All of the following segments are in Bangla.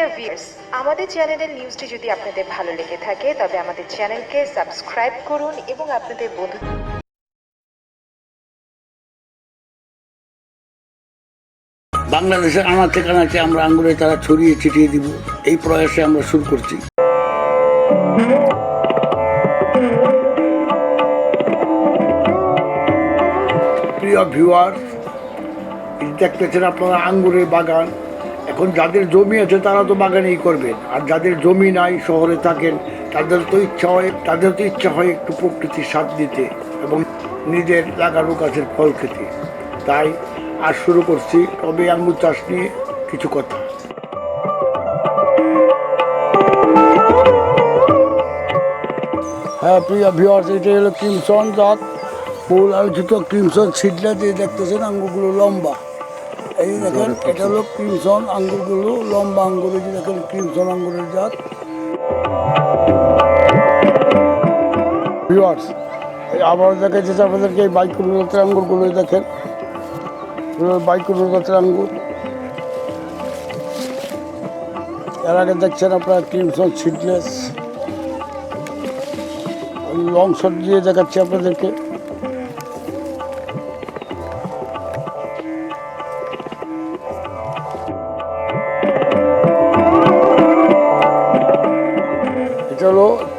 ডিয়ার ভিউয়ার্স আমাদের চ্যানেলের নিউজটি যদি আপনাদের ভালো লেগে থাকে, তবে আমাদের চ্যানেলকে সাবস্ক্রাইব করুন এবং আপনাদের বন্ধু বাংলাদেশের আনাচে কানাচে আমরা আঙ্গুরে তারা ছড়িয়ে ছিটিয়ে দিব। এই প্রয়াসে আমরা শুরু করছি। প্রিয় ভিউয়ার দেখতেছেন আপনারা আঙ্গুরের বাগান। এখন যাদের জমি আছে তারা তো বাগানেই করবেন। আর যাদের জমি নাই, শহরে থাকেন, তাদের তো ইচ্ছা হয়, তাদের তো ইচ্ছা হয় একটু প্রকৃতির স্বাদ দিতে এবং নিজের লাগানো গাছের ফল খেতে। তাই আর শুরু করছি, তবে আঙ্গুর চাষ নিয়ে কিছু কথা। হ্যাঁ প্রিয় ভিওয়ার্স এটা হলো ক্রিমসন জাত। ফুল আলোচিত ক্রিমসন ছিটলা দিয়ে দেখতেছেন, আঙ্গুরগুলো লম্বা। এই দেখেন, এটা হলো ক্রিমসন আঙ্গুরগুলো, লম্বা আঙ্গুর, এই দেখেন ক্রিমসন আঙ্গুরের জাত। ভিওয়ার্স আবার দেখেছি আপনাদেরকে এই বাইকুল জাতের আঙ্গুরগুলো দেখেন। বাইকুল জাতের আঙ্গুর। এর আগে দেখছেন আপনারা ক্রিমসন সিডলেস লং শট দিয়ে দেখাচ্ছি আপনাদেরকে।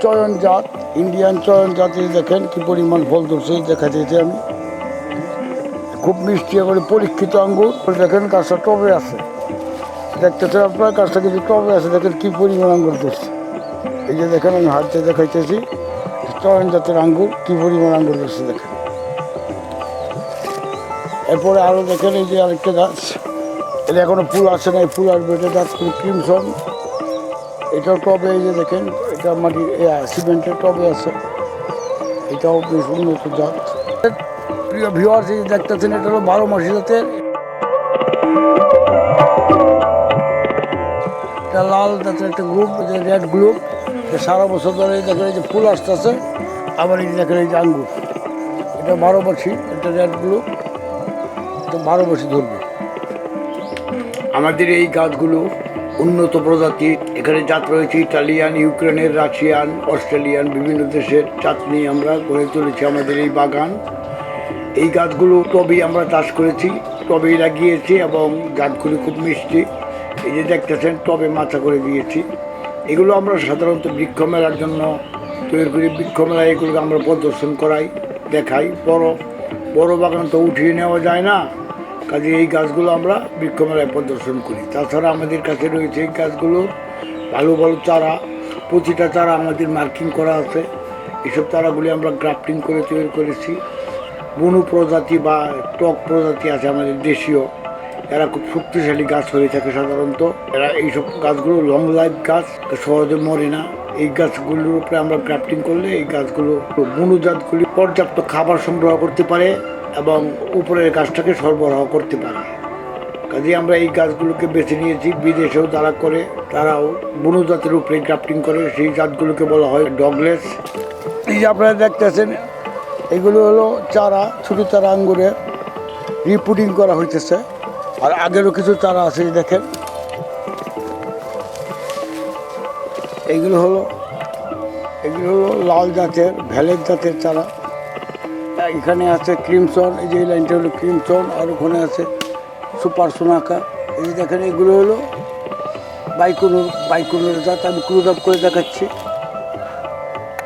চয়ন জাত ইন্ডিয়ান চয়ন জাতি দেখেন, কি পরিমাণ ফল ধরছে দেখা যেতে আমি। খুব মিষ্টি করে পরীক্ষিত আঙ্গুর। দেখেন গাছটা টবে আছে। দেখতেছে আপনার গাছটা কিছু টবে আছে। দেখেন কি পরিমাণ আঙ্গুর ধরছে। এই যে দেখেন, আমি হাতে দেখাইতেছি, চয়ন জাতের আঙ্গুর, কি পরিমাণ আঙ্গুর ধরছে দেখেন। এরপরে আরও দেখেন, এই যে আরেকটা গাছ। এটা এখনও ফুল আসে নাই, ফুল আসবে, এটা গাছ ক্রিমসন। এটাও টবে, এই যে দেখেন। এটা মাটির সিমেন্টের টবে আছে। এটাও বেশ উন্নত জাত। প্রিয় ভিওয়ার্স এই দেখতেছেন, এটা হলো বারো মাসি জাতের। এটা লাল জাতের একটা গ্রুপ রেড গ্রুপ সারা বছর ধরে দেখেন, এই যে ফুল আসতেছে। আবার এই দেখেন, এই যে আঙ্গুর। এটা বারো মাসি, এটা রেড গ্রুপ এটা বারো মাসি ধরবে। আমাদের এই গাছগুলো উন্নত প্রজাতির এখানে জাত রয়েছে ইটালিয়ান, ইউক্রেনের, রাশিয়ান, অস্ট্রেলিয়ান, বিভিন্ন দেশের জাত নিয়ে আমরা গড়ে তুলেছি আমাদের এই বাগান। এই গাছগুলো টবেই আমরা চাষ করেছি, টবেই লাগিয়েছি এবং গাছগুলি খুব মিষ্টি। এই যে দেখতেছেন, টবে মাথা করে দিয়েছি। এগুলো আমরা সাধারণত বৃক্ষ মেলার জন্য তৈরি করি। বৃক্ষ মেলায় এগুলোকে আমরা প্রদর্শন করাই, দেখাই। বড় বড় বাগান তো উঠিয়ে নেওয়া যায় না। কাজে এই গাছগুলো আমরা বৃক্ষমেলায় প্রদর্শন করি। তাছাড়া আমাদের কাছে রয়েছে এই গাছগুলো ভালো ভালো চারা, প্রতিটা চারা আমাদের মার্কিং করা আছে। এসব চারাগুলি আমরা গ্রাফটিং করে তৈরি করেছি। বনু প্রজাতি বা টক প্রজাতি আছে আমাদের দেশীয়। এরা খুব শক্তিশালী গাছ হয়ে থাকে সাধারণত। এরা এইসব গাছগুলো লং লাইফ গাছ, সহজে মরে না। এই গাছগুলোর উপরে আমরা গ্রাফটিং করলে এই গাছগুলো বনু জাতগুলি পর্যাপ্ত খাবার সংগ্রহ করতে পারে। এবং উপরের গাছটাকে সরবরাহ করতে পারে। কাজে আমরা এই গাছগুলোকে বেছে নিয়েছি, বিদেশেও যারা করে, তারাও বনু জাতের উপরে গ্রাফটিং করে, সেই জাতগুলোকে বলা হয় ডগলেস। এই যে আপনারা দেখতেছেন, এগুলো হলো চারা, ছোটো চারা আঙ্গুরে রিপুটিং করা হইতেছে। আর আগেরও কিছু চারা আছে দেখেন। এইগুলো হলো, এগুলো হলো লাল জাতের, ভ্যালের জাতের চারা। এখানে আছে ক্রিমসন, এই যে এই লাইনটা হলো ক্রিমসন, আর ওখানে আছে সুপার সোনাকা। এই যে দেখেন, এগুলো হলো বাইকুনুর, বাইকুনের জাত, আমি ক্রুজ আপ করে দেখাচ্ছি।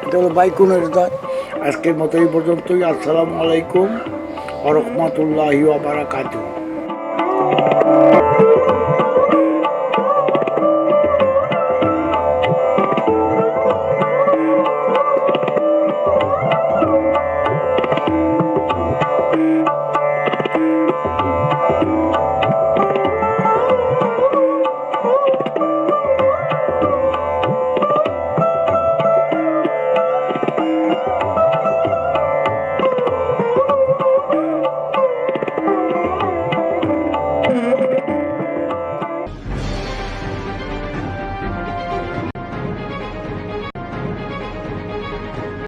এটা হলো বাইকুনের জাত। আজকের মতো এই পর্যন্তই। আসসালামু আলাইকুম রহমতুল্লাহি বারাকাতু